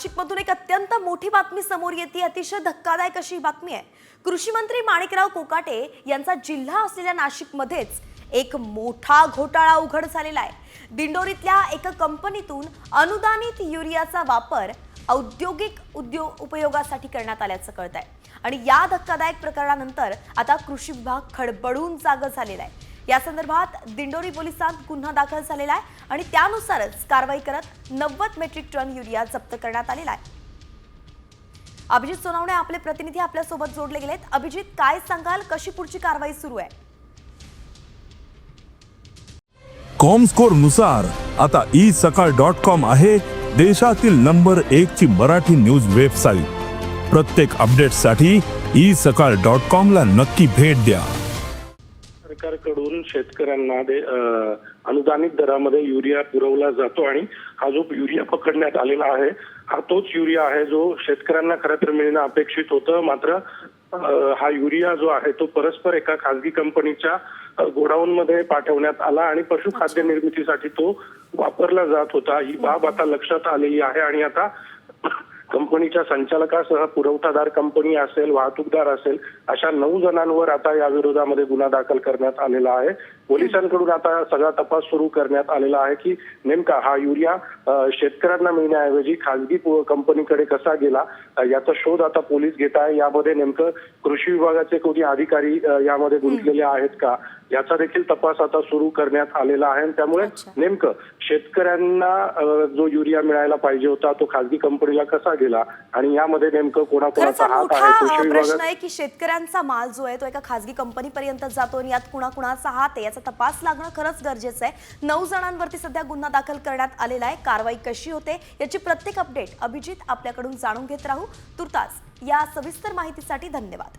नाशिकमधून एक अत्यंत मोठी बातमी समोर येते. अतिशय धक्कादायक अशी ही बातमी आहे. कृषी मंत्री माणिकराव कोकाटे यांचा जिल्हा असलेल्या नाशिकमध्येच एक मोठा घोटाळा उघड झालेला आहे. दिंडोरीतल्या एका कंपनीतून अनुदानित युरियाचा वापर औद्योगिक उद्योग उपयोगासाठी करण्यात आल्याचं कळत आहे आणि या धक्कादायक प्रकरणानंतर आता कृषी विभाग खडबडून जाग झालेला आहे. या संदर्भात दिंडोरी पोलिसांत गुन्हा दाखल झालेला आहे आणि त्यानुसारच कारवाई करत नव्वद मेट्रिक टन युरिया जप्त करण्यात आलेला आहे. अभिजित सोनावणे आपले प्रतिनिधी आपल्यासोबत जोडले गेलेत. अभिजित काय सांगाल? कशी पुढची कारवाई सुरू आहे? कॉम स्कोरनुसार आता ई सकाळ डॉट कॉम आहे देशातील नंबर एक ची मराठी न्यूज वेबसाईट. प्रत्येक अपडेटसाठी ई सकाळ डॉट कॉम ला नक्की भेट द्या. सरकारकडून शेतकऱ्यांना दे- अनुदानित दरामध्ये युरिया पुरवला जातो आणि हा जो युरिया पकडण्यात आलेला आहे हा तोच युरिया आहे जो शेतकऱ्यांना खरं तर मिळणं अपेक्षित होतं. मात्र हा युरिया जो आहे तो परस्पर एका खासगी कंपनीच्या गोडाऊन मध्ये पाठवण्यात आला आणि पशुखाद्य निर्मितीसाठी तो वापरला जात होता. ही बाब आता लक्षात आलेली आहे आणि आता कंपनीच्या संचालकासह पुरवठादार कंपनी असेल वाहतूकदार असेल अशा नऊ जणांवर आता या विरोधामध्ये गुन्हा दाखल करण्यात आलेला आहे. पोलिसांकडून आता सगळा तपास सुरू करण्यात आलेला आहे की नेमका हा युरिया शेतकऱ्यांना मिळण्याऐवजी खासगी पु- कंपनीकडे कसा गेला? याचा शोध आता पोलीस घेत आहे. यामध्ये नेमकं कृषी विभागाचे कोणी अधिकारी यामध्ये गुंतलेले आहेत का? याचा देखील तपास आता सुरू करण्यात आलेला आहे. आणि त्यामुळे. नेमकं शेतकऱ्यांना जो युरिया मिळायला पाहिजे होता तो खासगी कंपनीला कसा गेला आणि यामध्ये नेमकं कोणाकोणाचा हात आहे कृषी प्रश्न आहे की शेतकऱ्यांचा माल जो आहे तो एका खासगी कंपनीपर्यंत जातो आणि यात कुणाकुणाचा हात आहे याचा तपास लागणं खरंच गरजेचं आहे. नऊ जणांवरती सध्या गुन्हा दाखल करण्यात आलेला आहे. कारवाई कशी होते याची प्रत्येक अपडेट अभिजित आपल्याकडून जाणून घेत राहू. तुर्तास या सविस्तर माहितीसाठी धन्यवाद.